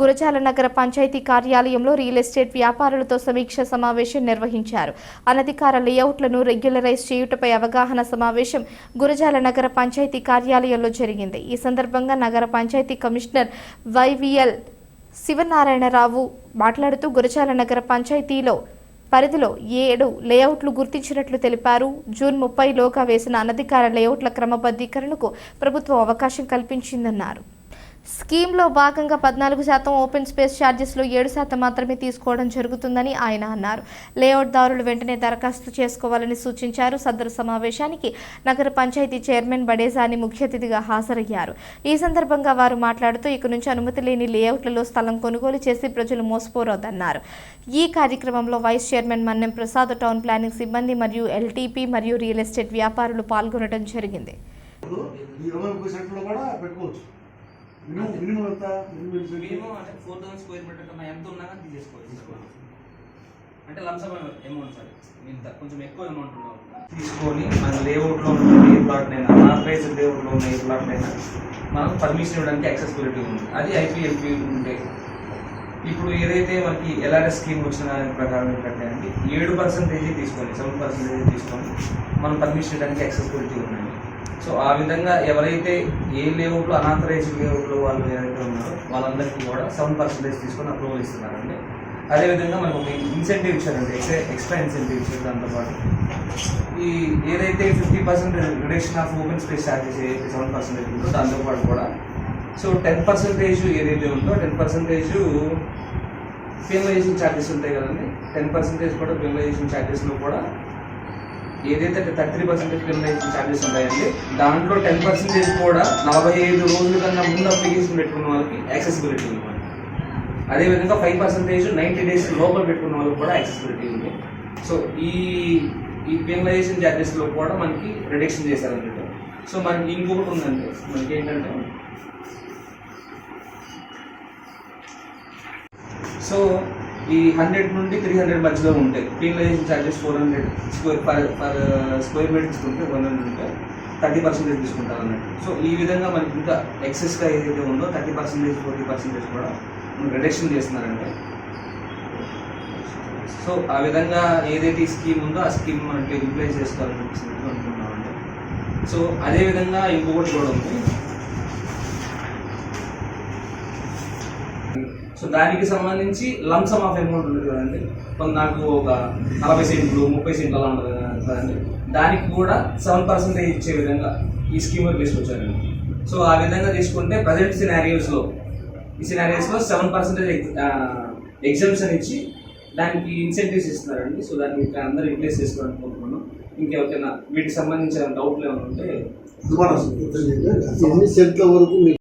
గురజాల నగర పంచాయతీ కార్యాలయంలో real estate వ్యాపారులతో సమీక్ష సమావేశం నిర్వహించారు. అనధికార లేఅవుట్లను రెగ్యులరైజ్ చేయుటపై అవగాహన సమావేశం గురజాల నగర పంచాయతీ కార్యాలయంలో జరిగింది. ఈ సందర్భంగా నగర పంచాయతీ కమిషనర్ వైవిఎల్ శివనారాయణరావు మాట్లాడుతూ గురజాల నగర పంచాయతీలో పరిధిలో ఏడు లేఅవుట్లు గుర్తించినట్లు తెలిపారు. జూన్ ముప్పైలోగా వేసిన అనధికార లేఅవుట్ల క్రమబద్ధీకరణకు ప్రభుత్వం అవకాశం కల్పించిందన్నారు. స్కీమ్లో భాగంగా పద్నాలుగు శాతం ఓపెన్ స్పేస్ ఛార్జెస్లో ఏడు శాతం మాత్రమే తీసుకోవడం జరుగుతుందని ఆయన అన్నారు. లేఅవుట్ దారులు వెంటనే దరఖాస్తు చేసుకోవాలని సూచించారు. సదరు సమావేశానికి నగర పంచాయతీ చైర్మన్ బడేజాని ముఖ్య అతిథిగా హాజరయ్యారు. ఈ సందర్భంగా వారు మాట్లాడుతూ ఇక నుంచి అనుమతి లేని లేఅవుట్లలో స్థలం కొనుగోలు చేసి ప్రజలు మోసపోరొద్దన్నారు ఈ కార్యక్రమంలో vice chairman Mannem Prasad town planning సిబ్బంది మరియు ఎల్టీపీ మరియు రియల్ ఎస్టేట్ వ్యాపారులు పాల్గొనడం జరిగింది. ఈ కూడా పెట్టుకోవచ్చు. మినిమం మినిమం ఎంత? మినిమం ఎన్ని సెంట్లు? మినిమం అంటే ఫోర్ థౌసండ్ స్క్వేర్ మీటర్ కన్నా ఎంత ఉన్నా కానీ తీసేసుకోవచ్చు తీసుకోవచ్చు అంటే లంసమ్ అమౌంట్ సార్. ఇంత కొంచెం ఎక్కువ అమౌంట్ ఉన్నాం తీసుకొని మన లేఅవుట్లో ఉన్న ఏ ప్లాట్ అయినా అనాథరైజ్డ్ లేఅవుట్లో ఉన్న ఏ ప్లాట్ అయినా మనం పర్మిషన్ ఇవ్వడానికి యాక్సెసిబిలిటీ ఉంది. అది ఐపీఎల్పి ఉంటే ఇప్పుడు ఏదైతే మనకి ఎల్ఆర్ఎస్ స్కీమ్ వచ్చిన దాని ప్రకారం ఏంటంటే అండి ఏడు పర్సెంటేజ్ తీసుకొని సెవెన్ పర్సెంటేజ్ తీసుకొని మనం పర్మిషన్ ఇవ్వడానికి యాక్సెసిబిలిటీ ఉందండి సో ఆ విధంగా ఎవరైతే ఏ లేఅవుట్లో అనాథరైజ్డ్ లేఅవుట్లో వాళ్ళు ఏదైతే ఉన్నారో వాళ్ళందరికీ కూడా సెవెన్ పర్సెంటేజ్ తీసుకొని అప్రూవల్ ఇస్తున్నారండి. అదేవిధంగా మనకు ఒక ఇన్సెంటివ్ ఇచ్చారండి. ఎక్స్ట్రా ఎక్స్ట్రా ఇన్సెంటివ్ ఇచ్చారు దాంతోపాటు ఈ ఏదైతే fifty percent reduction of open space charges ఏదైతే సెవెన్ పర్సెంటేజ్ ఉందో దాంతోపాటు కూడా. సో టెన్ పర్సెంటేజ్ ఏదైతే ఉందో టెన్ పర్సెంటేజ్ పెనలైజేషన్ ఛార్జెస్ ఉంటాయి కదండి. టెన్ పర్సెంటేజ్ కూడా పెనలైజేషన్ ఛార్జెస్లో కూడా ఏదైతే thirty three percentage penalization charges ఉంటాయండి దాంట్లో టెన్ పర్సెంటేజ్ కూడా నలభై ఐదు రోజుల కన్నా ముందు అప్లికేషన్ పెట్టుకున్న వాళ్ళకి యాక్సెసిబిలిటీ ఉంది అదేవిధంగా ఫైవ్ పర్సెంటేజ్ నైంటీ డేస్ లోపల పెట్టుకున్న వాళ్ళకి కూడా యాక్సెసిబిలిటీ ఉంది. సో ఈ ఈ పెనలైజేషన్ ఛార్జెస్లో కూడా మనకి రిడక్షన్ చేశారన్నట్టు సో మనకి ఇంకొకటి ఉందండి. మనకి ఏంటంటే సో ఈ హండ్రెడ్ నుండి త్రీ హండ్రెడ్ మధ్యలో ఉంటాయి. Penalization charges four hundred square per per uh, square metre తీసుకుంటే వన్ హండ్రెడ్ ఉంటే థర్టీ పర్సెంటేజ్ తీసుకుంటారు అన్నట్టు. సో ఈ విధంగా మనకి ఇంకా ఎక్సెస్గా ఏదైతే ఉందో థర్టీ పర్సెంటేజ్ ఫోర్టీ పర్సెంటేజ్ కూడా మనం రిడక్షన్ చేస్తున్నారంటే. సో ఆ విధంగా ఏదైతే ఈ స్కీమ్ ఉందో ఆ స్కీమ్ మనకి యూటిలైజ్ చేసుకోవాలని చెప్పేసి అనుకుంటున్నామండి సో అదేవిధంగా ఇంకొకటి కూడా ఉంది. సో దానికి సంబంధించి లంసమ్ ఆఫ్ అమౌంట్ ఉంటుంది కదండి. కొంత నాకు ఒక నలభై సెంట్లు ముప్పై సెంట్లు అలా ఉంటుంది కదండి. దానికి కూడా సెవెన్ పర్సెంటేజ్ ఇచ్చే విధంగా ఈ స్కీమ్ తీసుకొచ్చారండి. సో ఆ విధంగా తీసుకుంటే ప్రజెంట్ సినారియోస్లో ఈ సినారియోస్లో సెవెన్ పర్సెంటేజ్ ఎగ్జామ్షన్ ఇచ్చి దానికి ఇన్సెంటివ్స్ ఇస్తున్నారండి. సో దాన్ని ఇంకా అందరూ రిప్లేస్ చేసుకోవాలనుకుంటున్నాను ఇంకెవరికైనా వీటికి సంబంధించిన డౌట్లు ఏమైనా ఉంటే ఎన్ని సెంట్ల వరకు